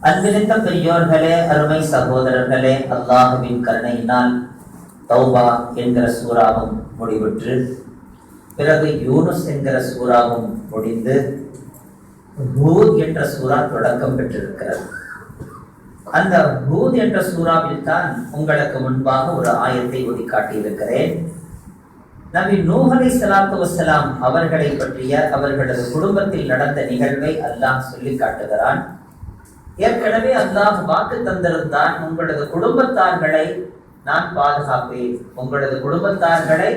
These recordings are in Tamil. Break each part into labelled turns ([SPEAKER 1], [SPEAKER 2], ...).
[SPEAKER 1] அன்பிருந்த பெரியோர்களே அருமை சகோதரர்களே அல்லாஹுவின் கருணையினால் தௌபா என்கிற சூறாவும் முடிவுற்று பிறகு யூனுஸ் என்கிற சூறாவும் முடிந்து ஹூத் என்ற சூறா தொடக்கம் பெற்றிருக்கிறது. அந்த ஹூத் என்ற சூறாவில் தான் உங்களுக்கு முன்பாக ஒரு ஆயத்தை ஒதுக்காட்டியிருக்கிறேன் நபி நூஹ் சலாத்து வசலாம் அவர்களை பற்றிய அவர்களது குடும்பத்தில் நடந்த நிகழ்வை அல்லாஹ் சொல்லி காட்டுகிறான். ஏற்கனவே அல்லாஹ் வாக்கு தந்திருந்தான் உங்களது குடும்பத்தார்களை நான் பாதுகாப்பேன். உங்களது குடும்பத்தார்களை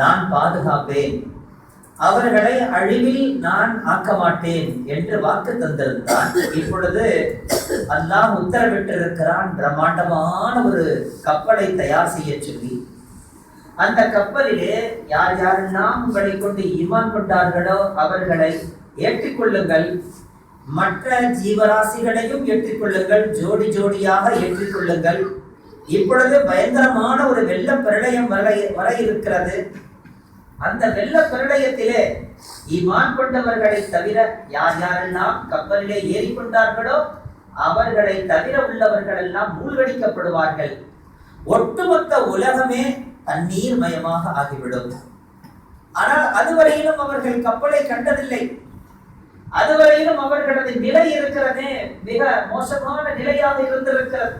[SPEAKER 1] நான் பாதுகாப்பேன். அவர்களை அழிவில் நான் ஆக்க மாட்டேன் என்று வாக்கு தந்திருந்தான். இப்பொழுது அல்லாஹ் உத்தரவிட்டிருக்கிறான் பிரம்மாண்டமான ஒரு கப்பலை தயார் செய்ய சொல்லி அந்த கப்பலிலே யார் யாரெல்லாம் உங்களை கொண்டு ஈமான் கொண்டார்களோ அவர்களை ஏற்றிக்கொள்ளுங்கள். மற்ற ஜீவராசிகளையும் ஏற்றிக்கொள்ளுங்கள். ஜோடி ஜோடியாக ஏற்றிக்கொள்ளுங்கள். இப்பொழுது பயங்கரமான ஒரு வெள்ள பிரளயம் வர வர இருக்கிறது. அந்த வெள்ள பிரளயத்திலே ஈமான் கொண்டவர்களை தவிர யார் யாரெல்லாம் கப்பலிலே ஏறிக்கொண்டார்களோ அவர்களை தவிர உள்ளவர்கள் எல்லாம் மூழ்கடிக்கப்படுவார்கள். ஒட்டுமொத்த உலகமே தண்ணீர் மயமாக ஆகிவிடும். ஆனால் அதுவரையிலும் அவர்கள் கப்பலை கண்டதில்லை. அதுவரையிலும் அவர்களது நிலை இருக்கிறதே மிக மோசமான நிலையாக இருந்திருக்கிறது.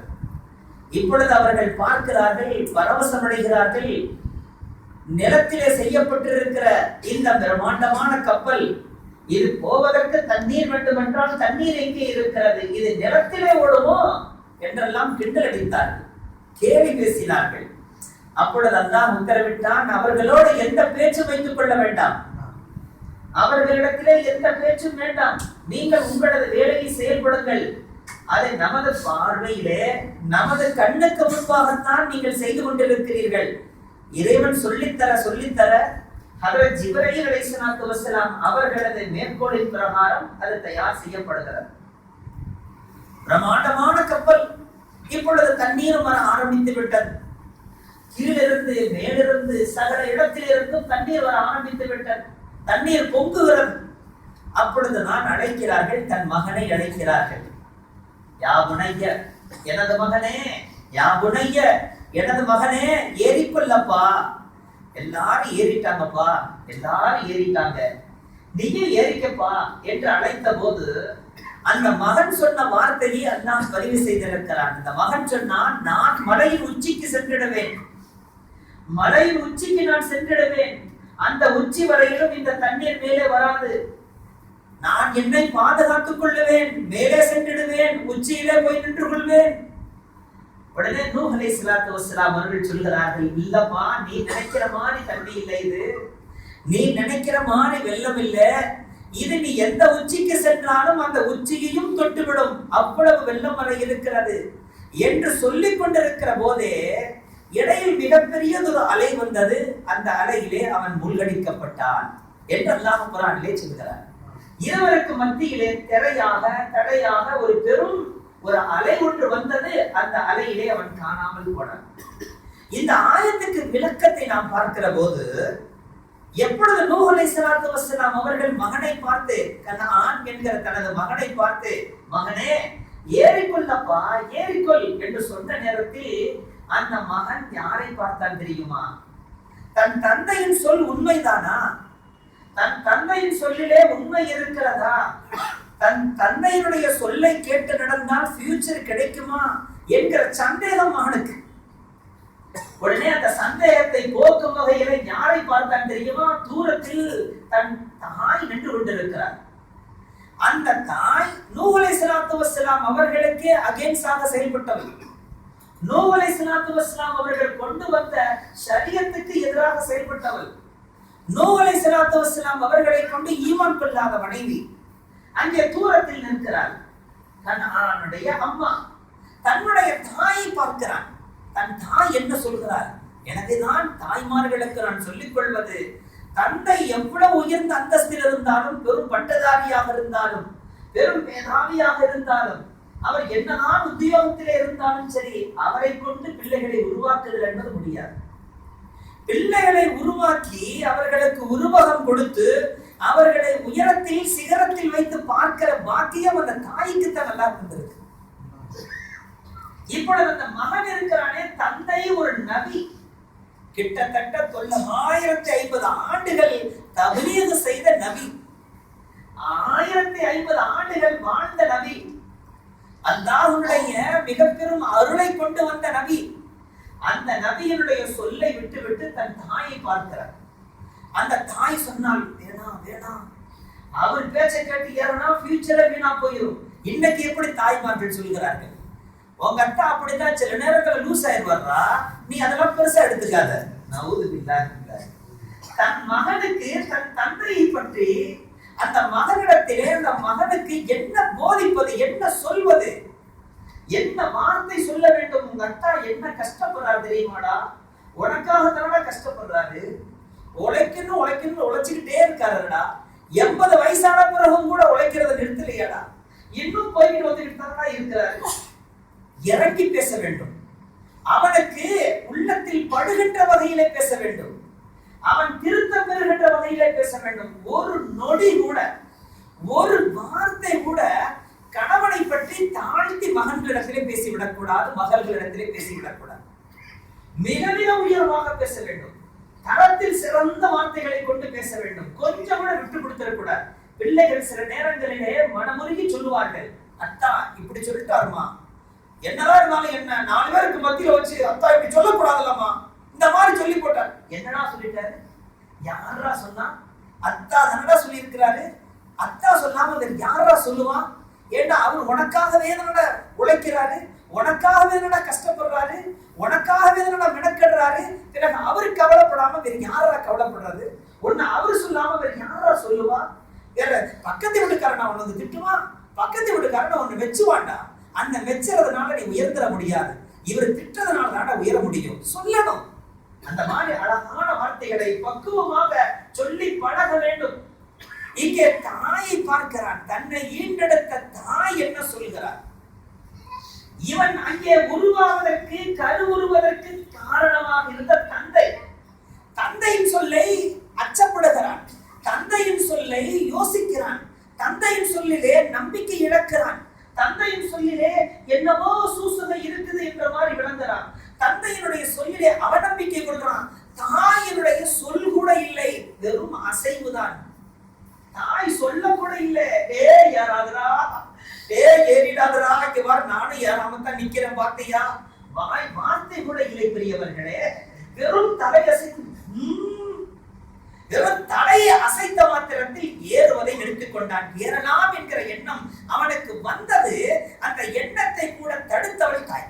[SPEAKER 1] இப்பொழுது அவர்கள் பார்க்கிறார்கள் பரவசமடைகிறார்கள் நிலத்திலே செய்யப்பட்டிருக்கிற இந்த பிரம்மாண்டமான கப்பல் இது போவதற்கு தண்ணீர் வேண்டுமென்றால் தண்ணீர் எங்கே இருக்கிறது இது நிலத்திலே ஓடுமோ என்றெல்லாம் கிண்டல் அடித்தார்கள். கேலி பேசினார்கள். அப்பொழுது அல்லாஹ் உத்தரவிட்டான் அவர்களோடு எந்த பேச்சும் வைத்துக் கொள்ள வேண்டாம். அவர்களிடத்திலே எந்த பேச்சும் வேண்டாம். நீங்கள் உங்களது வேலையை செயல்படுங்கள். அதை நமது பார்வையிலே நமது கண்ணுக்கு முன்பாகத்தான் நீங்கள் செய்து கொண்டிருக்கிறீர்கள். இறைவன் சொல்லித்தர சொல்லித்தர ஹதரத் ஜிப்ரீல் அலைஹிஸ்ஸலாத்து வஸலாம் அவர்களது மேற்கோளின் பிரகாரம் அது தயார் செய்யப்படுகிறது. பிரம்மாண்டமான கப்பல் இப்பொழுது தண்ணீரும் வர ஆரம்பித்து விட்டது. கீழிருந்து மேலிருந்து சகல இடத்திலிருந்தும் தண்ணீர் வர ஆரம்பித்து விட்டது. தண்ணீர் பொங்குகிறது. அப்பொழுது நான் அழைக்கிறார்கள் தன் மகனை அழைக்கிறார்கள். யா புனைய எனது மகனே யா புனைய எனது மகனே ஏறிக்கொள்ளப்பா. எல்லாரும் ஏறிட்டாங்கப்பா எல்லாரும் ஏறிட்டாங்க. நீயும் ஏறிக்கப்பா என்று அழைத்த போது அந்த மகன் சொன்ன வார்த்தையை அல்லாஹ் பதிவு செய்திருக்கிறான். அந்த மகன் சொன்னான் நான் மலையின் உச்சிக்கு சென்றிடுவேன். மலையின் உச்சிக்கு நான் சென்றிடுவேன். அந்த உச்சி வரையிலும் இந்த தண்ணீர் மேலே வராது. நான் என்னை பாதுகாத்துக் கொள்ளுவேன். மேலே சென்றிடுவேன். உச்சியிலே போய் நின்று கொள்வேன். உடனே நூ அலை சலாத்து வசலாம் அவர்கள் சொல்கிறார்கள் இல்லப்பா நீ நினைக்கிற மாதிரி தண்ணி இல்லை இது. நீ நினைக்கிற மாதிரி வெள்ளம் இல்லை. இது நீ எந்த உச்சிக்கு சென்றாலும் அந்த உச்சியையும் தொட்டுவிடும். அவ்வளவு வெள்ளம் வரை இருக்கிறது. என்று சொல்லிக் கொண்டிருக்கிற போதே இடையில் மிகப்பெரியதொரு அலை வந்தது அந்த அலையிலே அவன் மூழ்கடிக்கப்பட்டான் என்று அல்லாஹ் குரானிலே சொல்கிறார் இருவருக்கு மத்தியிலே திரையாக தடையாக ஒரு பெரும் ஒரு அலை ஒன்று வந்தது அந்த அலையிலே அவன் காணாமல் போனான். இந்த ஆயத்துக்கு விளக்கத்தை நாம் பார்க்கிற போது எப்பொழுது நூஹ் சலாத்து வசலாம் அவர்கள் மகனை பார்த்து ஆண் என்கிற தனது மகனை பார்த்து மகனே ஏறிக்கொள்ளப்பா ஏறிக்கொள் என்று சொன்ன நேரத்தில் அந்த மகன் யாரை பார்த்தான் தெரியுமா? தன் தந்தையின் சொல் உண்மைதானா? தன் தந்தையின் சொல்லிலே உண்மை இருக்கிறதா? தன் தந்தையினுடைய சொல்லை கேட்டு நடந்தால் ஃபியூச்சர் கிடைக்குமா என்கிற சந்தேகம் அவனுக்கு. உடனே அந்த சந்தேகத்தை போக்கும் வகையில யாரை பார்த்தான் தெரியுமா? தூரத்தில் தன் தாய் நின்று கொண்டிருக்கிறார். அந்த தாய் நூலை சிலாத்துவ சிலாம் அவர்களுக்கே அகேன்ஸ்டாக செயல்பட்டவர் நோவலை சலாத்து வஸ்லாம் அவர்கள் கொண்டு வந்த சரியத்துக்கு எதிராக செயல்பட்டவள். நோவலை சலாத்து வஸ்லாம் அவர்களை கொண்டு ஈமான் கொள்ளாத மனைவி அங்கே தூரத்தில் நிற்கிறார் தன் ஆணுடைய அம்மா. தன்னுடைய தாயை பார்க்கிறான் தன் தாய் என்ன சொல்கிறார் எனக்குதான் தாய்மார்களுக்கு நான் சொல்லிக் கொள்வது தந்தை எவ்வளவு உயர்ந்த அந்தஸ்தில் இருந்தாலும் பெரும் பட்டதாரியாக இருந்தாலும் பெரும் மேதாவியாக இருந்தாலும் அவர் என்னதான் உத்தியோகத்திலே இருந்தாலும் சரி அவரை கொண்டு பிள்ளைகளை உருவாக்குதல் என்பது முடியாது. பிள்ளைகளை உருவாக்கி அவர்களுக்கு உருவகம் கொடுத்து அவர்களை உயரத்தில் சிகரத்தில் வைத்து பார்க்கிற பாக்கியம் அந்த தாய்க்கு தான் நல்லா இருந்திருக்கு. இப்பொழுது அந்த மகன் இருக்கிறானே தந்தை ஒரு நபி. கிட்டத்தட்ட தொள்ளாயிரத்தி ஆயிரத்தி ஐம்பது ஆண்டுகள் தபலீது செய்த நபி. ஆயிரத்தி ஐம்பது ஆண்டுகள் வாழ்ந்த நபி. அல்லாஹுடைய மிக பெரும் அருளை கொண்டு வந்த நபி. அந்த நபியினுடைய சொல்லை விட்டு விட்டு தன் தாயை பார்க்கிறார். அந்த தாய் சொன்னால் வேணாம் வேணாம் அவர் பேச்சை கேட்டு ஏறனா ஃபியூச்சர்ல வீணா போயிடும் இன்னைக்கு எப்படி தாய்மார்கள் சொல்கிறார்கள்? உங்க அத்தா அப்படிதான் சில நேரத்துல லூஸ் ஆயிடுவாரா நீ அதெல்லாம் பெருசா எடுத்துக்காத. நவுது தன் மகனுக்கு தன் தந்தையை பற்றி அந்த மகனிடத்திலே அந்த மகனுக்கு என்ன போதிப்பது என்ன சொல்வது? என்ன வார்த்தை சொல்ல வேண்டும்? உங்க அத்தா என்ன கஷ்டப்படுறாரு தெரியுமாடா? உனக்காக தானடா கஷ்டப்படுறாரு? உழைக்கணும் உழைக்கணும் உழைச்சுக்கிட்டே இருக்காருடா. எண்பது வயசான பிறகும் கூட உழைக்கிறத நிறுத்தலையாடா. இன்னும் போய்கிட்டு வந்துகிட்டு தானடா இருக்கிறாரு. இறக்கி பேச வேண்டும். அவனுக்கு உள்ளத்தில் படுகின்ற வகையிலே பேச வேண்டும். அவன் திருத்தம் பெறுகின்ற வகையிலே பேச வேண்டும். ஒரு நொடி கூட ஒரு வார்த்தை கூட கணவனை பற்றி தாழ்த்தி மகன்களிடத்திலே பேசிவிடக் கூடாது மகள்களிடத்திலே பேசிவிடக் கூடாது மிக மிக உயர்வாக பேச வேண்டும். தரத்தில் சிறந்த வார்த்தைகளை கொண்டு பேச வேண்டும். கொஞ்சம் கூட விட்டு கொடுத்துடக்கூடாது. பிள்ளைகள் சில நேரங்களிலே மனமுருகி சொல்லுவார்கள் அத்தா இப்படி சொல்லிட்டாருமா? என்னதான் இருந்தாலும் என்ன நாலு பேருக்கு மத்தியில வச்சு அத்தா இப்படி சொல்லக்கூடாதுல்லம்மா? இந்த மாதிரி சொல்லி போட்டார். என்னடா சொல்லிட்டாரு? யாரா சொன்னா? அத்தா தானடா சொல்லியிருக்கிறாரு. அத்தா சொல்லாம வேற யாரா சொல்லுவான் ஏன்னா அவர் உனக்காகவே தானடா உழைக்கிறாரு? உனக்காகவே தானடா கஷ்டப்படுறாரு? உனக்காகவே தானடா மெனக்கடுறாரு? பிறகு அவரு கவலைப்படாம வேற யாரா கவலைப்படுறாரு? ஒண்ணு அவரு சொல்லாம வேற யாரா சொல்லுவா? வேற பக்கத்து வீட்டுக்காரன் அவன் வந்து திட்டுவான் பக்கத்து வீட்டுக்காரன் ஒன்று மெச்சுவான்டா அந்த வச்சுறதுனால நீ உயர்ந்துட முடியாது இவர் திட்டதுனால தானடா உயர முடியும் சொல்லணும் அந்த மாதிரி அழகான வார்த்தைகளை பக்குவமாக சொல்லி பழக வேண்டும் இங்கே தாயை பார்க்கிறான் தன்னை ஈண்டெடுத்த தாய் என்ன சொல்கிறார் இவன் அங்கே உருவாவதற்கு கருவுருவதற்கு காரணமாக இருந்த தந்தை தந்தையின் சொல்லை அச்சப்படுகிறான் தந்தையின் சொல்லை யோசிக்கிறான் தந்தையின் சொல்லிலே நம்பிக்கை இழக்கிறான் தந்தையின் சொல்லிலே என்னவோ சூசனை இருக்குது என்ற மாதிரி விளங்குறான் தந்தையினுடைய சொல்லிலே அவநம்பிக்கை கொள்கிறான் தாயினுடைய சொல் கூட இல்லை வெறும் அசைவுதான் தாய் சொல்ல கூட இல்ல. டே யாராதரா டே ஏறிடாதரா இங்க நானும் ஏறாம தான் நிக்கிறேன் பார்த்தியா வாய் வார்த்தை கூட இல்லை பெரியவர்களே. வெறும் தலை வெறும் தலையை அசைத்த மாத்திரத்தில் ஏறுவதை எடுத்துக்கொண்டான் ஏறலாம் என்கிற எண்ணம் அவனுக்கு வந்தது. அந்த எண்ணத்தை கூட தடுத்தவள் தாய்.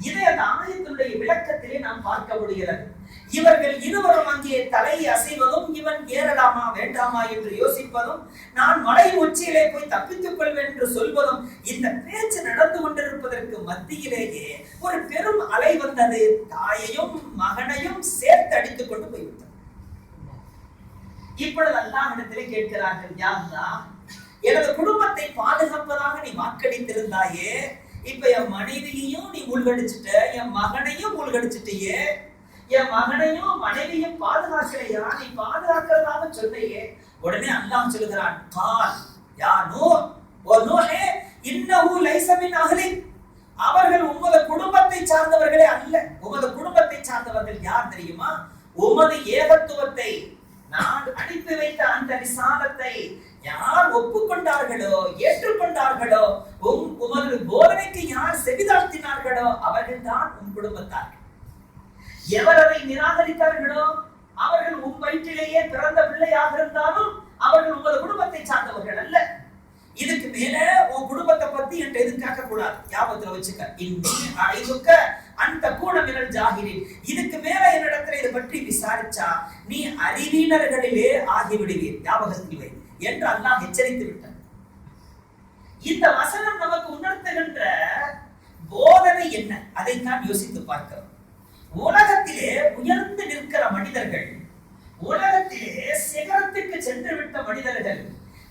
[SPEAKER 1] இதை அந்த ஆயத்தினுடைய விளக்கத்திலே நாம் பார்க்க முடிகிறது. இவர்கள் இருவரும் அங்கே தலையை அசைவதும் இவன் ஏறலாமா வேண்டாமா என்று யோசிப்பதும் நான் மலை உச்சியிலே போய் தப்பித்துக் கொள்வேன் என்று சொல்வதும் இந்த பேச்சு நடந்து கொண்டிருப்பதற்கு மத்தியிலேயே ஒரு பெரும் அலை வந்தது. தாயையும் மகனையும் சேர்த்து அடித்துக் கொண்டு போய்விட்டது. இப்பொழுது அல்லாஹ்விடத்திலே கேட்கிறார்கள் யாருதா எனது குடும்பத்தை பாதுகாப்பதாக நீ வாக்களித்திருந்தாயே இப்ப என் மனைவியையும் நீ மூழ்கடிச்சிட்ட என் மகனையும் மூழ்கடிச்சிட்டியே என் மகனையும் மனைவியும் பாதுகாக்கலையா? நீ பாதுகாக்கிறதாக சொன்னையே உடனே அல்லாஹ் சொல்லுகிறான் கால் யா நூ ஓ நூஹே இன்னஹு லைஸ மின் அஹ்லி. அவர்கள் உமது குடும்பத்தை சார்ந்தவர்களே அல்ல. உமது குடும்பத்தை சார்ந்தவர்கள் யார் தெரியுமா? உமது ஏகத்துவத்தை நான் அனுப்பி வைத்த அந்த விசாலத்தை யார் ஒப்புக்கொண்டார்களோ ஏற்றுக்கொண்டார்களோ உம் உமது போதனைக்கு யார் செவிதாழ்த்தினார்களோ அவர்கள் தான் உன் குடும்பத்தார்கள். எவர் அதை நிராகரித்தார்களோ அவர்கள் உன் வயிற்றிலேயே பிறந்த பிள்ளையாக இருந்தாலும் அவர்கள் உங்கள் குடும்பத்தை சார்ந்தவர்கள் அல்ல. இதுக்கு மேல உன் குடும்பத்தை பத்தி என்கிட்ட எதுவும் கேட்க கூடாது ஞாபகத்துல வச்சுக்க. இன்னி அழைவுக்க அந்த கூட ஜாகிரின். இதுக்கு மேல என்னிடத்துல இதை பற்றி விசாரிச்சா நீ அறிவீனர்களிலே ஆகிவிடுவீர். ஞாபகத்தில் வை. என்று அல்லாஹ் எச்சரித்து விட்டார் இந்த வசனம் நமக்கு உணர்த்துகின்ற போதனை என்ன? அதைத்தான் யோசித்து பார்க்கிறோம். உலகத்திலே உயர்ந்து நிற்கிற மனிதர்கள் உலகத்திலே சிகரத்துக்கு சென்று விட்ட மனிதர்கள்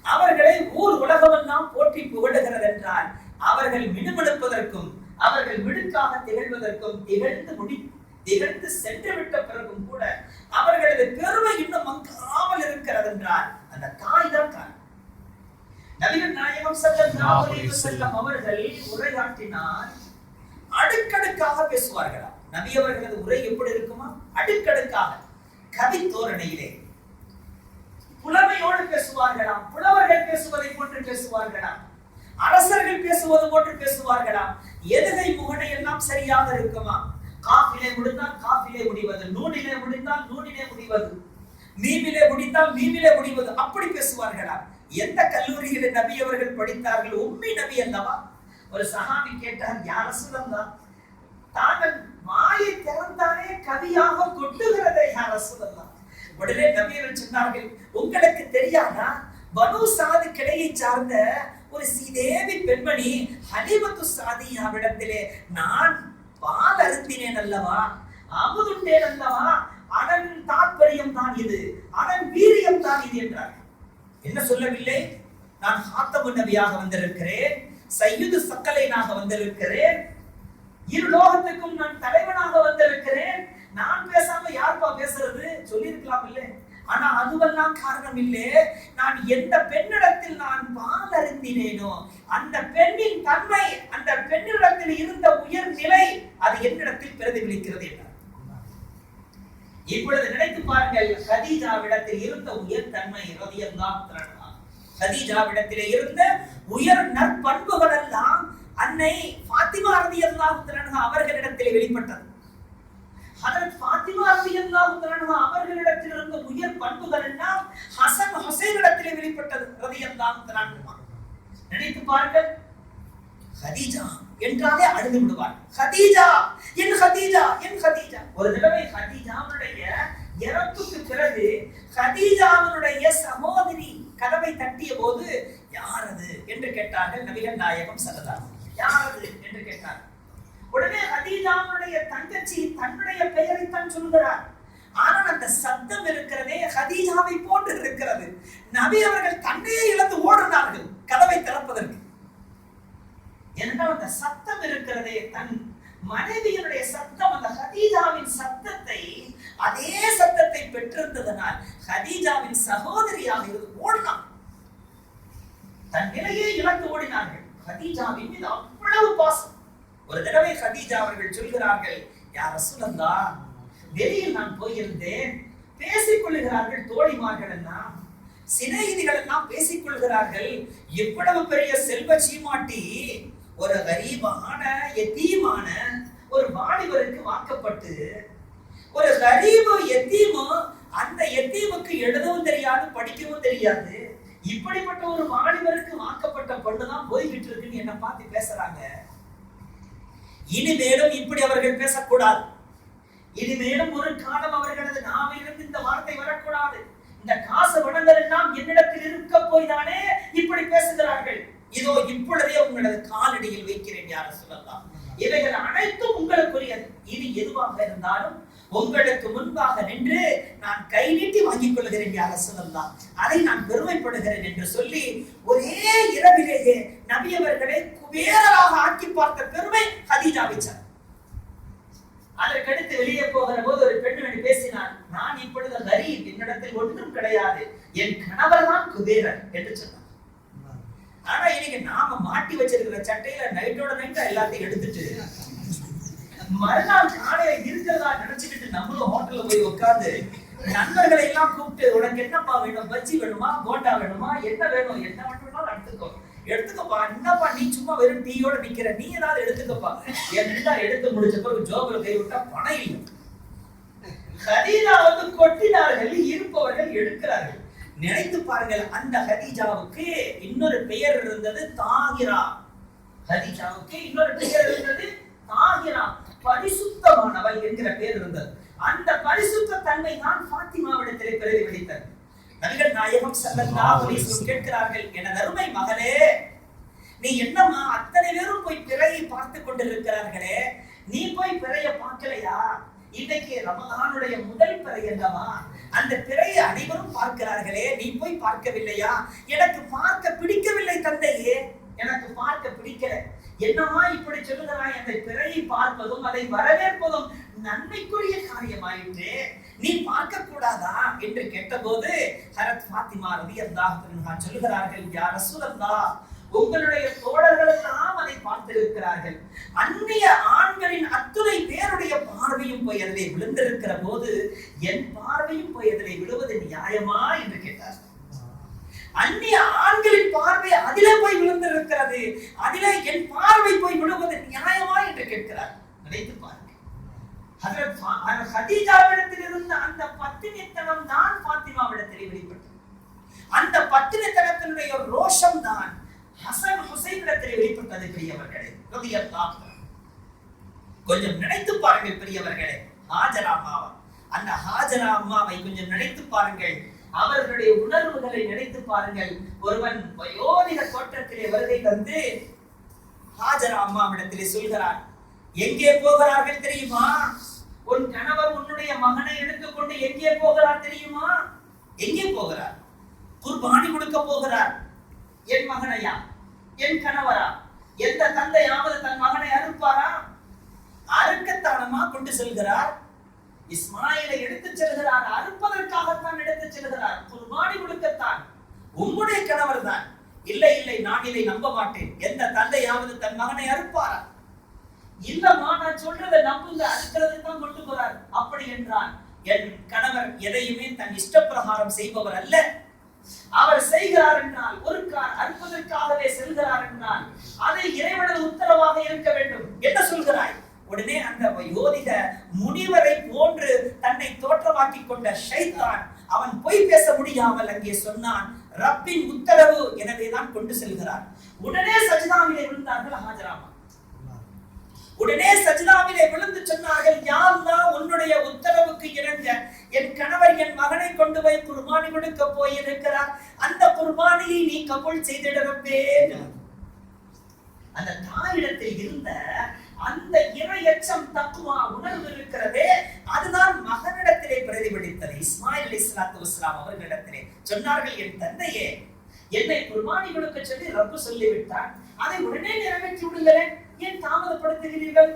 [SPEAKER 1] அவர்களை ஊர் உலகமெல்லாம் போற்றி புகழுகிறது என்றால் அவர்கள் மினுமெடுப்பதற்கும் அவர்கள் மிடுக்காக திகழ்வதற்கும் திகழ்ந்து முடி திகழ்ந்து சென்று விட்ட பிறகும் கூட அவர்களது பெருமை இன்னும் மங்காமல் இருக்கிறது என்றால் அந்த தாய் தான் காரணம். நபிகள் நாயகம் செல்லம் அவர்கள் உரையாற்றினார் அடுக்கடுக்காக பேசுவார்கள் நபி அவர்களது உரை எப்படி இருக்குமா அடுக்கடுக்காக கவி தோரணையிலே. புலமையோடு பேசுவார்களாம் புலவர்கள் பேசுவதை போன்று பேசுவார்களாம் அரசர்கள் பேசுவது போன்று பேசுவார்களாம். எதுகை முகடை எல்லாம் சரியாக இருக்குமா? காஃபிலே முடிந்தால் காஃபிலே முடிவது நூனிலே முடிந்தால் நூனிலே முடிவது மீமிலே முடிந்தால் மீமிலே முடிவது அப்படி பேசுவார்களா எந்த கல்லூரியில நபி அவர்கள் படித்தார்கள்? உண்மை நபி அல்லவா? ஒரு சஹாபி கேட்டார் யார சுலந்தான் தாங்கள் வாயை திறந்தானே கவியாக கொட்டுகிறதே யார உடனே நபியர்கள் சொன்னார்கள் உங்களுக்கு தெரியாதா? பனு சாது கிளையை சார்ந்த ஒரு சீதேவி பெண்மணி ஹலிமத்து சாதியாவிடத்திலே நான் பால் அருந்தினேன் அல்லவா? அமுதுண்டேன் அல்லவா? அதன் தாற்பயம் தான் இது அதன் வீரியம் தான் இது என்றார். என்ன சொல்லவில்லை? நான் ஹாத்தமு நபியாக வந்திருக்கிறேன் சையுது சக்கலைனாக வந்திருக்கிறேன் இரு லோகத்துக்கும் நான் தலைவனாக வந்திருக்கிறேன். நான் பேசாம யாருப்பா பேசுறது? சொல்லியிருக்கலாம் இல்லை ஆனா அதுவெல்லாம் காரணம் இல்லை நான் எந்த பெண்ணிடத்தில் நான் பால் அருந்தினேனோ அந்த பெண்ணின் தன்மை அந்த பெண்ணிடத்தில் இருந்த உயர் நிலை அது என்னிடத்தில் பிரதிபலிக்கிறது என்றார். இப்பொழுது நினைத்து பாருங்கள் ஹதீஜாவிடத்தில் இருந்த உயர் தன்மை ரதியல்லாம் ஹதீஜாவிடத்திலே இருந்த உயர் நற்பண்புகள் எல்லாம் அன்னை பாத்திமா ரதியல்லாம் அவர்களிடத்திலே வெளிப்பட்டது. அதற்கு பாத்திமா ரலியல்லாஹு தஆலா அவர்களிடத்தில் இருந்த உயர் பண்புகள் எல்லாம் ஹசன் ஹுசைனிடத்திலே வெளிப்பட்டது ரலியல்லாஹு தஆலா நினைத்து பாருங்கள் ஹதீஜா என்றாலே அழுது விடுவார். ஹதீஜா என் ஹதீஜா என் ஹதீஜா. ஒரு தடவை ஹதீஜாவுடைய இறப்புக்கு பிறகு ஹதீஜாவினுடைய சகோதரி கதவை தட்டிய போது யார் அது? என்று கேட்டார்கள் நபிகள் நாயகம் சரதாரம் யார் அது என்று கேட்டார் உடனே தன்னுடைய தங்கச்சி தன்னுடைய பெயரைத்தான் சொல்கிறார் ஆனால் அந்த சப்தம் இருக்கிறதே ஹதீஜாவை போன்று இருக்கிறது. நபி அவர்கள் தன்னையே இழந்து ஓடினார்கள் கதவை திறப்பதற்கு. என்றால் அந்த சத்தம் இருக்கிறதே தன் மனைவியினுடைய சத்தம் அந்த ஹதீஜாவின் சத்தத்தை அதே சத்தத்தை பெற்றிருந்ததனால் ஹதீஜாவின் சகோதரியாக இருந்து ஓடினான். தன் நிலையை இழந்து ஓடினார்கள். ஹதீஜாவின் மீது அவ்வளவு பாசம். ஒரு தடவை ஹதீஜா அவர்கள் சொல்கிறார்கள் யார் ரசூலல்லா வெளியில் நான் போயிருந்தேன். பேசிக் கொள்ளுகிறார்கள் தோழிமார்கள் எல்லாம். சிநேகிதிகள் எல்லாம் பேசிக் கொள்கிறார்கள் எவ்வளவு பெரிய செல்வ சீமாட்டி ஒரு கரீபான எத்தீமான ஒரு வாலிபருக்கு வாக்கப்பட்டு ஒரு கரீபு எத்தீமு அந்த எத்தீமுக்கு எழுதவும் தெரியாது படிக்கவும் தெரியாது. இப்படிப்பட்ட ஒரு வாலிபருக்கு வாக்கப்பட்ட பொண்ணுதான் போய்கிட்டு இருக்குன்னு என்ன பார்த்து பேசுறாங்க. இனிமேலும் இப்படி அவர்கள் பேசக்கூடாது. இனிமேலும் ஒரு காலம் அவர்களது நாவிலிருந்து இந்த வார்த்தை வரக்கூடாது. இந்த காசு வளங்கள் எல்லாம் என்னிடத்தில் இருக்க போய் தானே இப்படி பேசுகிறார்கள். இதோ இப்பொழுதே உங்களது காலடியில் வைக்கிறேன் யார சொல்லலாம் இவைகள் அனைத்தும் உங்களுக்குரியது. இது எதுவாக இருந்தாலும் உங்களுக்கு முன்பாக நின்று நான் கை நீட்டி வாங்கிக் கொள்ளுகிறேன் அரசுதான் அதை நான் பெருமைப்படுகிறேன் என்று சொல்லி ஒரே இரவிலேயே நபியவர்களை குபேரராக ஆக்கி பார்த்த பெருமை ஹதீஜா சார் அதற்கடுத்து வெளியே போகிற போது ஒரு பெண்மணி பேசினார் நான் இப்பொழுது கரீப் என்னிடத்தில் ஒன்றும் கிடையாது. என் கணவர் தான் குபேரன் என்று சொன்னார் ஆனா இன்னைக்கு நாம மாட்டி வச்சிருக்கிற சட்டையில நைட்டோட நைட்டா எல்லாத்தையும் எடுத்துட்டு மறுநாள் காலையில இருக்கிறதா நினைச்சுக்கிட்டு நம்மளும் ஹோட்டல்ல போய் உட்கார்ந்து நண்பர்களை எல்லாம் கூப்பிட்டு உனக்கு என்னப்பா வேணும்? பஜ்ஜி வேணுமா? கோட்டா வேணுமா? என்ன வேணும்? என்ன வேணும்னாலும் எடுத்துக்கோ. எடுத்துக்கப்பா. என்னப்பா நீ சும்மா வெறும் டீயோட நிக்கிற? நீ ஏதாவது எடுத்துக்கப்பா. எல்லாம் எடுத்து முடிச்ச பிறகு ஜோபர் கை விட்டா பணம் இல்லை. ஹதீஜா வந்து கொட்டினார்கள் இருப்பவர்கள் எடுக்கிறார்கள். நினைத்து பாருங்கள் அந்த ஹதீஜாவுக்கு இன்னொரு பெயர் இருந்தது தாகிரா ஹதீஜாவுக்கு இன்னொரு பெயர் இருந்தது தாகிரா பரிசுத்தமானவள் என்கிற பேர் இருந்தது. அந்த பரிசுத்த தன்மை தான் பாத்திமாவிடத்திலே பிரதிபலித்தது நபிகள் நாயகம் ஸல்லல்லாஹு கேட்கிறார்கள் என அருமை மகளே நீ என்னம்மா அத்தனை பேரும் போய் பிறையை பார்த்து கொண்டிருக்கிறார்களே? நீ போய் பிறைய பார்க்கலையா? இன்னைக்கு ரமதானுடைய முதல் பிறை அல்லவா? அந்த பிறையை அனைவரும் பார்க்கிறார்களே நீ போய் பார்க்கவில்லையா? எனக்கு பார்க்க பிடிக்கவில்லை தந்தையே எனக்கு பார்க்க பிடிக்கல. என்னமா இப்படி சொல்லுகிறாய்? அந்த பிறையை பார்ப்பதும் அதை வரவேற்பதும் நன்மைக்குரிய காரியமாயிற்று. நீ பார்க்க கூடாதா என்று கேட்டபோது ஹரத் பாத்திமா ரவி அல்லாஹ் சொல்லுகிறார்கள் யார் ரசூலல்லாஹ் உங்களுடைய தோழர்கள் எல்லாம் அதை பார்த்திருக்கிறார்கள். அந்நிய ஆண்களின் அத்துணை பேருடைய பார்வையும் போய் அதிலே விழுந்திருக்கிற போது என் பார்வையும் போய் அதிலே விழுவது நியாயமா? என்று கேட்டார். அந்நிய ஆண்களின் பார்வை அதிலே போய் விழுந்திருக்கிறது. அதிலே என் பார்வை போய் விழுவது நியாயமா என்று கேட்கிறார். நினைத்து பாருங்க ஹஜரத் ஹதீஜாவிடத்தில் இருந்த அந்த பத்தினித்தனம் தான் பாத்திமாவிடத்தில் வெளிப்பட்டது. அந்த பத்தினித்தனத்தினுடைய ரோஷம் தான் ஹசன் ஹுசைனிடத்தில் வெளிப்பட்டது பெரியவர்களே. கொஞ்சம் நினைத்து பாருங்கள் பெரியவர்களே. ஹாஜரா அம்மாவா. அந்த ஹாஜரா அம்மாவை கொஞ்சம் நினைத்து பாருங்கள். அவர்களுடைய உணர்வுகளை நினைத்து பாருங்கள். ஒருவன் வயோதிக தோற்றத்திலே வருகை தந்து ஹாஜரா அம்மாவிடத்திலே சொல்கிறார் எங்கே போகிறார்கள் தெரியுமா? உன் கணவர் உன்னுடைய மகனை எடுத்துக்கொண்டு எங்கே போகிறார் தெரியுமா? எங்கே போகிறார்? குர்பானி கொடுக்க போகிறார். என் மகனையா? என் கணவரா? எந்த தந்தையாவது தன் மகனை அறுப்பாரா? அறுக்கத்தானமா கொண்டு செல்கிறார். இஸ்மாயிலை எடுத்துச் செல்கிறார் அறுப்பதற்காகத்தான் எடுத்துச் செல்கிறார். குர்பானி கொடுக்கத்தான் உம்முடைய கணவர் தான். இல்லை இல்லை நான் இதை நம்ப மாட்டேன். எந்த தந்தையாவது தன் மகனை அறுப்பாரா? இல்லம்மா நான் சொல்றதை நம்புங்க அறுக்கிறது தான் கொண்டு போறார். அப்படி என்றால் என் கணவர் எதையுமே தன் இஷ்டப்பிரகாரம் செய்பவர் அல்ல. அவர் செய்கிறார் என்றால் ஒரு கார் அறுப்பதற்காகவே செல்கிறார் என்றால் அதை இறைவனது உத்தரவாக இருக்க வேண்டும். என்ன சொல்கிறாய்? உடனே அந்த யோதிக முனிவரை போன்று தன்னை தோற்றமாக்கி கொண்ட ஷைத்தான் அவன் பொய் பேச முடியாமல் அங்கே சொன்னான் ரப்பின் உத்தரவு எனவே தான் கொண்டு செல்கிறார். உடனே சஜிதாவிலே விழுந்தார்கள் ஹாஜராமா உடனே சஜிதாவிலே விழுந்து சொன்னார்கள் யாருன்னா உன்னுடைய உத்தரவுக்கு இணங்க? என் கணவர் என் மகனை கொண்டு போய் குர்பானி கொடுக்க போயிருக்கிறார். அந்த குர்பானியை நீ கபூல் செய்திடவே அந்த தாயிடத்தில் இருந்த அந்த இரையச்சம் தக்குவா உணர்வு இருக்கிறதே அதுதான் மகனிடத்திலே பிரதிபலித்தது. இஸ்மாயில் அலி இஸ்லாத்து இஸ்லாம் அவர்களிடத்திலே சொன்னார்கள் என் தந்தையே என்னை குர்பானி கொடுக்க சொல்லி ரப்பு சொல்லிவிட்டார் அதை உடனே நிறைவேற்றி விடுங்களேன். ஏன் தாமதப்படுத்துகிறீர்கள்?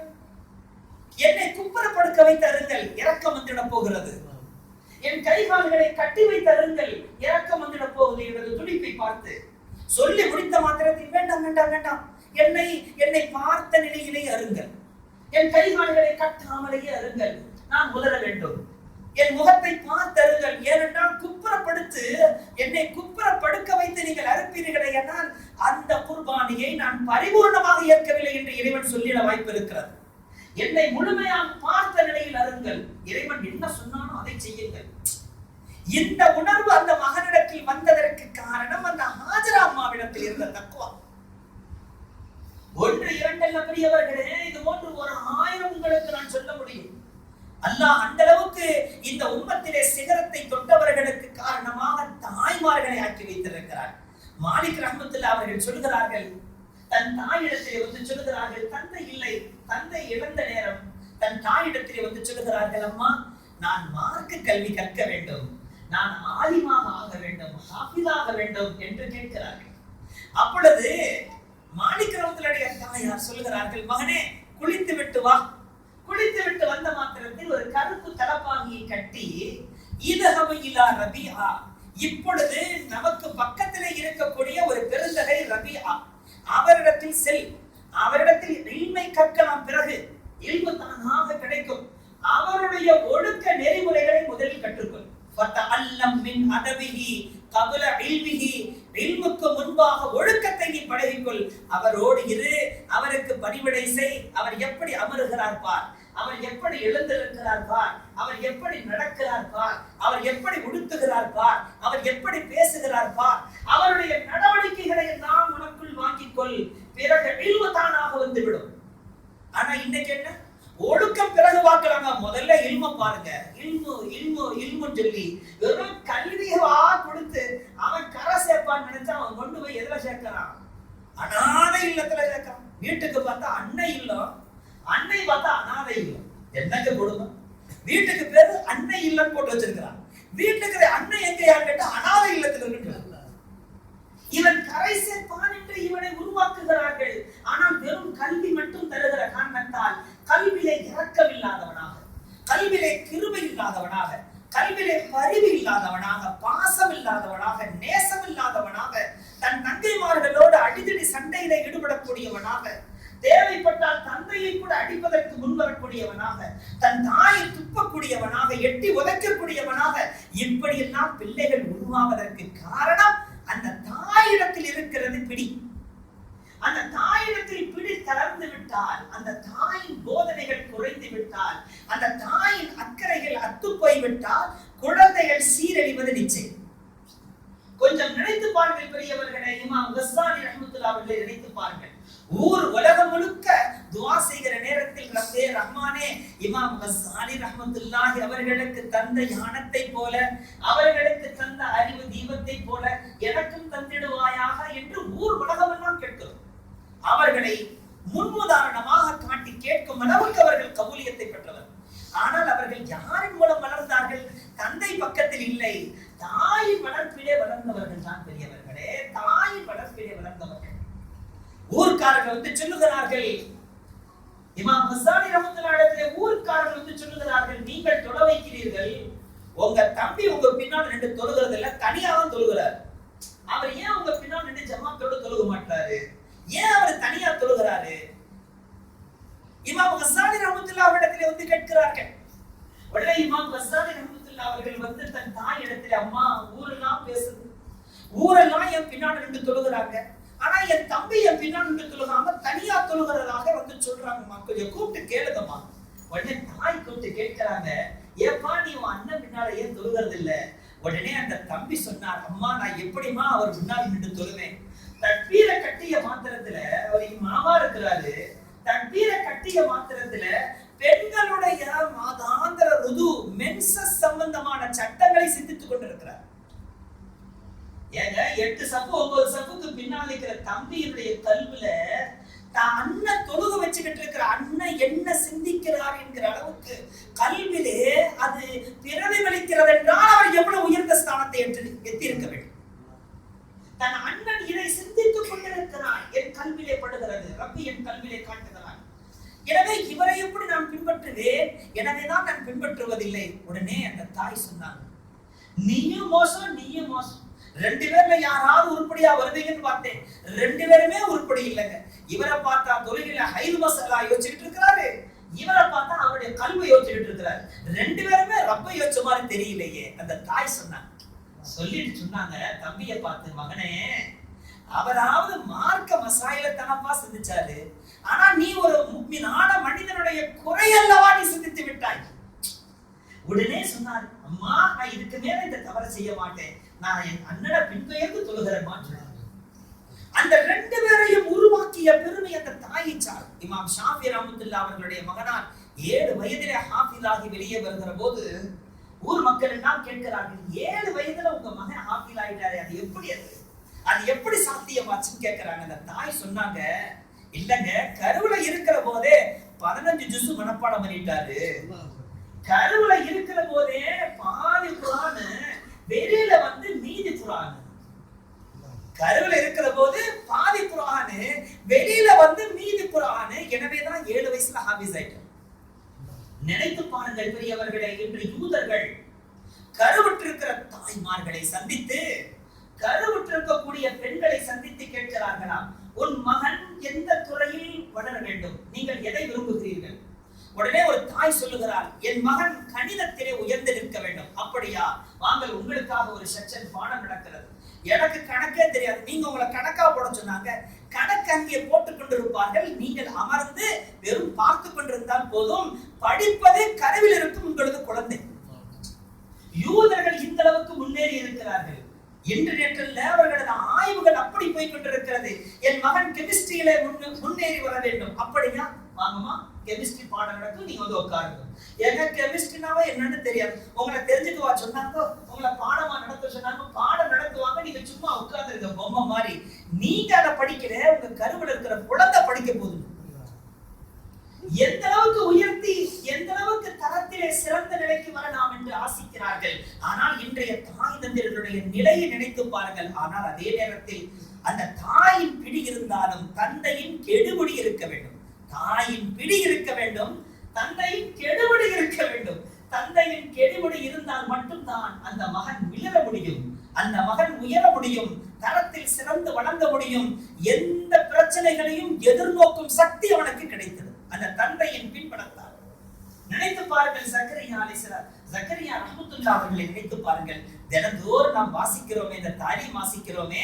[SPEAKER 1] என்னை குப்பரப்படுக்க வைத்தருங்கள் இறக்கம் வந்துட போகிறது. என் கைகால்களை கட்டி வைத்தருங்கள் இறக்கம் வந்துட போகுது. எனது துடிப்பை பார்த்து சொல்லி முடித்த மாத்திரத்தில் வேண்டாம் வேண்டாம் வேண்டாம். என்னை என்னை பார்த்த நிலையிலே அருங்கள். என் கைகால்களை கட்டாமலேயே அருங்கள். நான் உதர வேண்டும். என் முகத்தை பார்த்தருங்கள் ஏனென்றால் குப்புறப்படுத்து என்னை குப்புறப்படுக்க வைத்து நீங்கள் அறுப்பீர்களே என்றால் அந்த குர்பானியை நான் பரிபூர்ணமாக ஏற்கவில்லை என்று இறைவன் சொல்லிட வாய்ப்பு இருக்கிறது என்னை முழுமையாக பார்த்த நிலையில் அருங்கள். இறைவன் என்ன சொன்னாலும் அதை செய்யுங்கள். இந்த உணர்வு அந்த மகனிடத்தில் வந்ததற்கு காரணம் அந்த ஹாஜரா அம்மாவிடத்தில் இருந்த தக்குவா. பெரியவர்களே இது போன்று ஒரு ஆயிரம் உங்களுக்கு நான் சொல்ல முடியும். அல்லாஹ் அந்த அளவுக்கு இந்த உம்மத்திலே சிகரத்தை தொட்டவர்களுக்கு காரணமாக தாய்மார்களை ஆக்கி வைத்திருக்கிறார். மாலிக் ரஹமத்துல்லா அவர்கள் சொல்கிறார்கள் தன் தாயிடத்திலே வந்து சொல்கிறார்கள் தந்தை இல்லை தந்தை இழந்த நேரம். தன் தாயிடத்திலே வந்து சொல்கிறார்கள் அம்மா நான் மார்க்க கல்வி கற்க வேண்டும். நான் ஆலிமாக ஆக வேண்டும் ஹாஃபிதாக வேண்டும் என்று கேட்கிறார்கள். அப்பொழுது மாலிக் தாயார் சொல்கிறார்கள் மகனே குளித்து விட்டு வா. குளித்து விட்டு வந்த மாத்திரத்தில் ஒரு கருப்பு தலப்பாங்கியை கட்டி இதகமையிலா ரபியா இப்பொழுது நமக்கு பக்கத்துல இருக்கக்கூடிய ஒரு பெருந்தகை ரபியா அவரிடத்தில் செல். அவரிடத்தில் இல்மை கற்கலாம் பிறகு இல்மு தானாக கிடைக்கும். அவருடைய ஒழுக்க நெறிமுறைகளை முதலில் கற்றுக்கொள். அல்லம் மின் அதவிகி கபல இல்மிஹி இல்முக்கு முன்பாக ஒழுக்கத்தை நீ பழகிக்கொள் அவரோடு இரு. அவருக்கு பணிவிடை செய். அவர் எப்படி அமருகிறார் பார். அவர் எப்படி எழுந்திருக்கிறார் பார். அவர் எப்படி நடக்கிறார் பார். அவர் எப்படி உடுத்துகிறார் பார். அவர் எப்படி பேசுகிறார் பார். அவருடைய நடவடிக்கைகளை எல்லாம் உனக்குள் வாங்கிக் கொள் பிறகு இல்மு தானாக வந்துவிடும். ஆனா இன்னைக்கு என்ன? ஒழுக்கம் பிறகு பார்க்கலாங்க. முதல்ல இல்ம பாருங்க. இல்மு இல்மு இல்முன்னு சொல்லி வெறும் கல்வியவா கொடுத்து அவன் கரை சேர்ப்பான்னு நினைச்சா அவன் கொண்டு போய் எதுல சேர்க்கிறான்? அனாதை இல்லத்துல சேர்க்கிறான். வீட்டுக்கு பார்த்தா அன்னை இல்லம். அன்னை பார்த்தா அனாதை இல்லம். என்னங்க கொடுக்கும் வீட்டுக்கு பேரு அன்னை இல்லம் போட்டு வச்சிருக்கிறான். வீட்டுக்கு அன்னை எங்க யார் கேட்டா அனாதை இல்லத்துல இருக்கு இவன் கரை சேர்த்து கல்விலே இறக்கம் இல்லாதவனாக கல்விலே கிருபை இல்லாதவனாக கல்விலே பரிவு இல்லாதவனாக பாசம் இல்லாதவனாக நேசம் இல்லாதவனாக தன் தங்கைமார்களோடு அடிதடி சண்டையில ஈடுபடக்கூடியவனாக தேவைப்பட்டால் தந்தையை கூட அடிப்பதற்கு முன்வரக்கூடியவனாக தன் தாயை துப்பக்கூடியவனாக எட்டி உதைக்கக்கூடியவனாக இப்படியெல்லாம் பிள்ளைகள் உருவாவதற்கு காரணம் அந்த தாயிடத்தில் இருக்கிறது பிடி. அந்த தாயிடத்தில் பிடி தளர்ந்து விட்டால் அந்த தாயின் போதனைகள் குறைந்து விட்டால் அந்த தாயின் அக்கறைகள் அத்து போய்விட்டால் குழந்தைகள் சீரழிவது நிச்சயம். கொஞ்சம் நினைத்து பாருங்கள் பெரியவர்களை இமாம் கஸ்ஸானி ரஹமத்துல்லா அவர்களை நினைத்து பாருங்கள். ஊர் உலகம் முழுக்க துவா செய்கிற நேரத்தில் ரப்பே ரஹ்மானே இமாம் கஸ்ஸானி ரஹமத்துல்லாஹி அவர்களுக்கு தந்த ஞானத்தை போல அவர்களுக்கு தந்த அறிவு தீபத்தை போல எனக்கும் தந்திடுவாயாக என்று ஊர் உலகம் அவர்களை முன்னுதாரணமாக காட்டி கேட்கும் அளவுக்கு அவர்கள் கபூலியத்தை பெற்றவர். ஆனால் அவர்கள் யாரின் மூலம் வளர்ந்தார்கள்? தந்தை பக்கத்தில் இல்லை. தாயின் வளர்ப்பிலே வளர்ந்தவர்கள் தான் பெரியவர்களே. தாயின் வளர்ப்பிலே வளர்ந்தவர்கள். ஊர்க்காரர்கள் வந்து சொல்லுகிறார்கள் இமாம் ஹசானி ரமத்துலாடத்திலே ஊர்க்காரர்கள் வந்து சொல்லுகிறார்கள் நீங்கள் தொட வைக்கிறீர்கள். உங்க தம்பி உங்க பின்னால் நின்று தொழுகிறது இல்ல தனியாக தொழுகிறார். அவர் ஏன் உங்க பின்னால் நின்று ஜமாத்தோடு தொழுக மாட்டாரு? ஏன் அவர் தனியா தொழுகிறாரு? இமாம் ஹசானி ரஹமத்துல்லா அவரிடத்திலே வந்து கேட்கிறார்கள். உடனே இமாம் ஹசானி ரஹமத்துல்லா அவர்கள் வந்து தன் தாய் இடத்துல அம்மா ஊரெல்லாம் பேசுது ஊரெல்லாம் என் பின்னாடி நின்று தொழுகிறாங்க. ஆனா என் தம்பி என் பின்னாடி நின்று தொழுகாம தனியா தொழுகிறதாக வந்து சொல்றாங்கம்மா கொஞ்சம் கூப்பிட்டு கேளுங்கம்மா. உடனே தாய் கூப்பிட்டு கேட்கிறாங்க ஏப்பா நீ உன் அண்ணன் பின்னால ஏன் தொழுகிறது இல்ல உடனே அந்த தம்பி சொன்னார் அம்மா நான் எப்படிம்மா அவர் முன்னாடி நின்று தொழுவேன்? தட்பீர கட்டிய மாத்திரத்துல அவர் மாமா இருக்கிறாரு. தட்பீர கட்டிய மாத்திரத்துல பெண்களுடைய மாதாந்திர ருது மென்சஸ் சம்பந்தமான சட்டங்களை சிந்தித்துக் கொண்டிருக்கிறார். ஏங்க எட்டு சப்பு ஒன்பது சப்புக்கு பின்னால் இருக்கிற தம்பியினுடைய கல்வில தான் அண்ணன் தொழுக வச்சுக்கிட்டு இருக்கிற அண்ணன் என்ன சிந்திக்கிறார் என்கிற அளவுக்கு கல்விலே அது பிரதிபலிக்கிறது என்றால் அவர் எவ்வளவு உயர்ந்த ஸ்தானத்தை எட்டு எத்தியிருக்க வேண்டும். தன் அண்ணன் இதை சிந்தித்துக் கொண்டிருக்கிறான் என் கல்விலே படுகிறது. ரப்பி என் கல்விலே காட்டுகிறான் எனவே இவரை எப்படி நான் பின்பற்றுவேன்? எனவேதான் நான் பின்பற்றுவதில்லை. உடனே அந்த தாய் சொன்னாங்க நீயும் மோசம் நீயும் மோசம். ரெண்டு பேர்ல யாராவது உருப்படியா வருவீங்கன்னு பார்த்தேன். ரெண்டு பேருமே உருப்படி இல்லைங்க. இவரை பார்த்தா தொழுகையில ஹைது மசாலா யோசிச்சுட்டு இருக்கிறாரு. இவரை பார்த்தா அவருடைய கல்வி யோசிச்சுட்டு இருக்கிறாரு. ரெண்டு பேருமே ரப்ப யோசிச்ச மாதிரி தெரியலையே. அந்த தாய் சொன்னாங்க சொல்லிட்டு சொன்னாங்க தம்பியை பார்த்து மகனே அவராவது மார்க்க மசாயில தனப்பா சிந்திச்சாரு. ஆனா நீ ஒரு முக்மினான மனிதனுடைய குறையல்லவா நீ சிந்தித்து விட்டாய். உடனே சொன்னார் அம்மா நான் இதுக்கு மேல இந்த தவறை செய்ய மாட்டேன். நான் என் அண்ணனை பின்பெயர்ந்து தொழுகிறேன் அந்த ரெண்டு பேரையும் உருவாக்கிய பெருமை அந்த தாயிச்சார் இமாம் ஷாஃபி ரஹமத்துல்லா அவர்களுடைய மகனார் ஏழு வயதிலே ஹாஃபிலாகி வெளியே வருகிற போது ஊர் மக்கள் எல்லாம் கேட்கிறார்கள் ஏழு வயதுல உங்க மகன் ஹாஃபில் ஆயிட்டாரு அது எப்படி அது? அது எப்படி சாத்தியமாச்சுன்னு கேட்கிறாங்க அந்த தாய் சொன்னாங்க இல்லங்க கருவுல இருக்கிற போதே பதினஞ்சு ஜூஸ் மனப்பாடம் பண்ணிட்டாரு. கருவுல இருக்கிற போதே பாதி குரானு வெளியில வந்து மீதி குரானு. கருவுல இருக்கிற போது பாதி குரானு வெளியில வந்து மீதி குரானு. எனவேதான் ஏழு வயசுல ஹாபிஸ் ஆயிட்டோம் நினைத்து பாருங்கள் பெரியவர்களை இன்று யூதர்கள் கருவுற்றிருக்கிற தாய்மார்களை சந்தித்து கருவுற்றிருக்கக்கூடிய பெண்களை சந்தித்து கேட்கிறார்களாம் உன் மகன் எந்த துறையில் வளர வேண்டும்? நீங்கள் எதை விரும்புகிறீர்கள்? உடனே ஒரு தாய் சொல்லுகிறார் என் மகன் கணிதத்திலே உயர்ந்து நிற்க வேண்டும். அப்படியா? வாங்கள் உங்களுக்காக ஒரு செக்ஷன் பாடம் நடக்கிறது. எனக்கு கணக்கே தெரியாது. நீங்க உங்களை கணக்கா போட சொன்னாங்க. கணக்கு அங்கே போட்டுக் கொண்டிருப்பார்கள். நீங்கள் அமர்ந்து வெறும் பார்த்து கொண்டிருந்தால் போதும். படிப்பது கருவில் இருக்கும் உங்களது குழந்தை. யூதர்கள் இந்த அளவுக்கு முன்னேறி இருக்கிறார்கள். இன்டர்நெட்டில் அவர்களது ஆய்வுகள் அப்படி போய் கொண்டிருக்கிறது என் மகன் கெமிஸ்ட்ரியில முன்னேறி வர வேண்டும். அப்படியா வாங்கம்மா கெமிஸ்ட்ரி பாடம் நடக்கும் நீங்க வந்து உட்காருங்க ஏன்னா கெமிஸ்ட்ரினாவே என்னன்னு தெரியாது. உங்களை தெரிஞ்சுக்குவா சொன்னாங்க? உங்களை பாடமா நடத்த சொன்னாங்க? பாடம் நடத்துவாங்க நீங்க சும்மா உட்கார்ந்துருக்க பொம்மை மாதிரி. நீங்க அதை படிக்கிற உங்க கருவில் இருக்கிற குழந்தை படிக்க போகுது எந்த அளவுக்கு உயர்த்தி எந்த அளவுக்கு தரத்திலே சிறந்த நிலைக்கு வர நாம் என்று ஆசிக்கிறார்கள். ஆனால் இன்றைய தாய் தந்திரர்களுடைய நிலையை நினைத்து பாருங்கள். ஆனால் அதே நேரத்தில் அந்த தாயின் பிடி இருந்தாலும் தந்தையின் கெடுபடி இருக்க வேண்டும். தாயின் பிடி இருக்க வேண்டும். தந்தையின் கெடுபடி இருக்க வேண்டும். தந்தையின் கெடுபடி இருந்தால் மட்டும்தான் அந்த மகன் மிளர முடியும். அந்த மகன் உயர முடியும். தரத்தில் சிறந்து வழங்க முடியும். எந்த பிரச்சனைகளையும் எதிர்நோக்கும் சக்தி அவனுக்கு கிடைத்தது. அந்த தந்தையின் பின்படத்தார் நினைத்து பாருங்கள் சக்கரியா அலிஸ்லாம் சக்கரியா ரஹமத்துல்லா அவர்களை நினைத்து பாருங்கள். தினந்தோறும் நாம் வாசிக்கிறோமே இந்த தாரீம் வாசிக்கிறோமே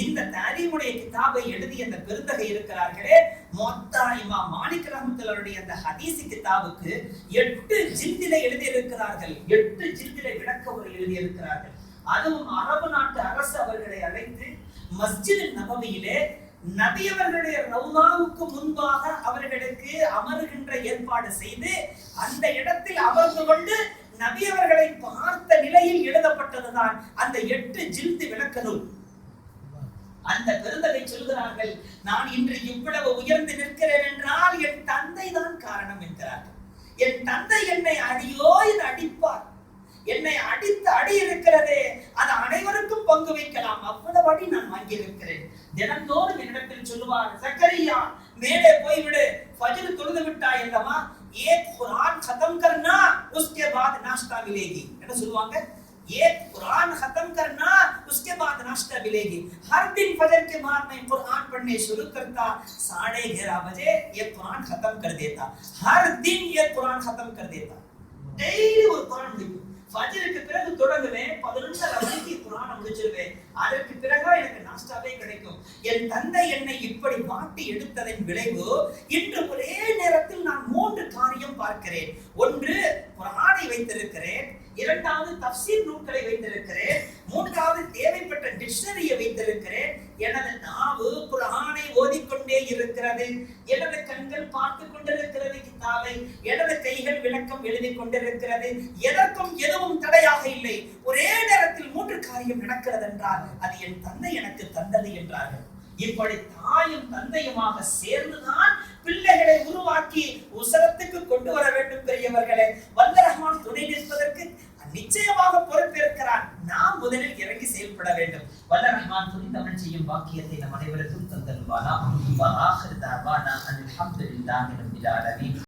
[SPEAKER 1] இந்த தாரீமுடைய கிதாபை எழுதிய அந்த பெருந்தகை இருக்கிறார்களே மொத்தா இமா மாலிக் ரஹமத்துல்லாருடைய அந்த ஹதீசி கிதாபுக்கு எட்டு ஜில்தில எழுதி இருக்கிறார்கள் எட்டு ஜில்தில விளக்க ஒரு எழுதி இருக்கிறார்கள் அதுவும் அரபு நாட்டு அரசு அவர்களை அழைத்து மஸ்ஜித் நபவியிலே நபியவர்களுடைய ரவுதாவுக்கு முன்பாக அவர்களுக்கு அமருகின்ற ஏற்பாடு செய்து அந்த இடத்தில் அமர்ந்து கொண்டு நபியவர்களை பார்த்த நிலையில் எழுதப்பட்டதுதான் அந்த எட்டு ஜில்து விளக்க நூல் அந்த பெருந்தகை சொல்கிறார்கள் நான் இன்று இவ்வளவு உயர்ந்து நிற்கிறேன் என்றால் என் தந்தை தான் காரணம் என்கிறார்கள். என் தந்தை என்னை அடியோ என அடிப்பார். என்னை அடித்து அடி இருக்கிறதே அது அனைவருக்கும் பங்கு வைக்கலாம். அவ்வளவு அடி நான் வாங்கியிருக்கிறேன். தினந்தோறும் என்னிடத்தில் சொல்லுவார் சக்கரியா மேலே போய்விடு ஃபஜ்ர் தொழுது விட்டாய் அல்லவா ஏக் குர்ஆன் खत्म करना उसके बाद नाश्ता मिलेगी என்ன சொல்லுவாங்க एक कुरान खत्म करना उसके बाद नाश्ता मिलेगी हर दिन फजर के बाद मैं कुरान पढ़ने शुरू करता साढ़े ग्यारह बजे ये कुरान खत्म कर देता हर दिन ये कुरान खत्म कर देता டெய்லி ஒரு குரான் முடிக்கும் ஃபஜருக்கு பிறகு தொடங்குவேன் பதினொன்றரை மணிக்கு குரானை முடிச்சிருவேன் அதற்கு பிறகு எனக்கு நாஸ்டாவே கிடைக்கும் என் தந்தை என்னை இப்படி மாட்டி எடுத்ததன் விளைவு இன்று ஒரே நேரத்தில் நான் மூன்று காரியம் பார்க்கிறேன். ஒன்று குரானை வைத்திருக்கிறேன். இரண்டாவது தப்சீர் நூல்களை வைத்திருக்கிறேன். மூன்றாவது தேவைப்பட்ட டிக்ஷனரியை வைத்திருக்கிறேன். எனது நாவு குரானை ஓதிக்கொண்டே இருக்கிறது. எனது கண்கள் பார்த்து கொண்டிருக்கிறது கிதாவை எனது கைகள் விளக்கம் எழுதி கொண்டிருக்கிறது. எதற்கும் எதுவும் தடையாக இல்லை. ஒரே நேரத்தில் மூன்று காரியம் நடக்கிறது என்றால் அது என் தந்தை எனக்கு தந்தது என்றார்கள். இப்படி தாயும் தந்தையுமாக சேர்ந்துதான் பிள்ளைகளை உருவாக்கி உசரத்துக்கு கொண்டு வர வேண்டும் பெரியவர்களே. வல்ல ரஹ்மான் துணை நிற்பதற்கு நிச்சயமாக பொறுப்பேற்கிறான் நாம் முதலில் இறங்கி செயல்பட வேண்டும். வல்ல ரஹ்மான் துணி தமிழ் செய்யும் பாக்கியத்தை நம் அனைவருக்கும் தந்தருவானா அல்ஹம்துலில்லாஹி ரப்பில் ஆலமீன்.